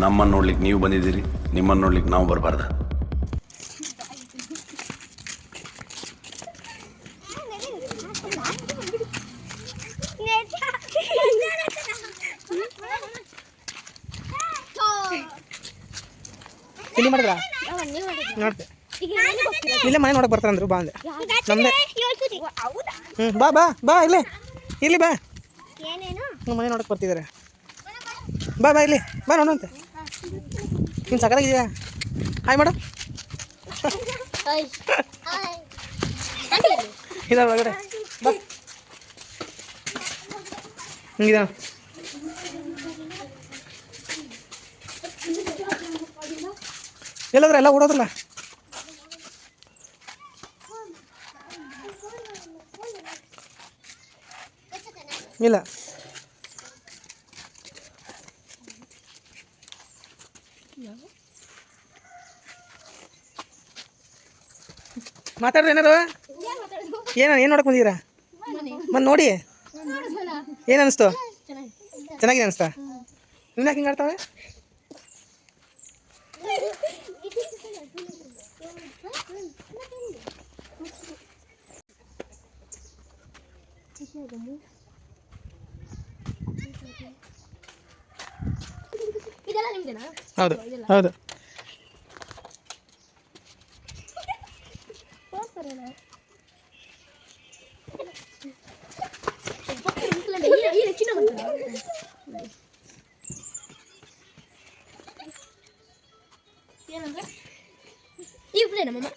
ನಮ್ಮನ್ನು ನೋಡ್ಲಿಕ್ಕೆ ನೀವು ಬಂದಿದ್ದೀರಿ ನಿಮ್ಮನ್ನು ನೋಡ್ಲಿಕ್ಕೆ ನಾವು ಬರಬಾರ್ದ. ಇಲ್ಲಿ ಮಾಡಿದ್ರಾ? ನೋಡ್ತೆ. ಇಲ್ಲೇ ಮನೆ ನೋಡಕ್ ಬರ್ತಾರಂದ್ರು ಬಾ ಅಂದೆ. ನಮ್ದೆ. ಹ್ಞೂ ಬಾ ಬಾ ಬಾ ಇಲ್ಲೇ. ಇಲ್ಲಿ ಬಾ. ಏನೇನು? ಮನೆ ನೋಡಕ್ ಬರ್ತಿದ್ದಾರೆ ಬಾ ಬಾ ಇಲ್ಲಿ. ಬಾ ನೋಡಂತೆ ನೀನು ಸಕಲಾಗಿದೆಯಾ ಹಾಯ್ ಮೇಡಮ್ ಇಲ್ಲ ಒಳಗಡೆ. ಬಾ. ಹಿಂಗಿದೆ. ಎಲ್ಲಾದ್ರೆ ಎಲ್ಲ ಓಡೋದ್ರಲ್ಲ? ಇಲ್ಲ. ಮಾತಾಡ್ರಿ ಏನಾರು? ಏನ ಏನು ನೋಡಕ್ ಬಂದಿದ್ದೀರಾ? ಮತ್ತೆ ನೋಡಿ. ಏನು ಅನಿಸ್ತು? ಚೆನ್ನಾಗಿದೆ ಅನಿಸ್ತಾ? ನಿನ್ನ ಹಿಂಗೆ ಆಡ್ತಾವೆ ನಿಮ್ದೇನಾ ಹೌದು ಹೌದು. ಏನಂದ್ರೆ? ಈ ಪ್ಲೇ ನಮ್ಮಮ್ಮ.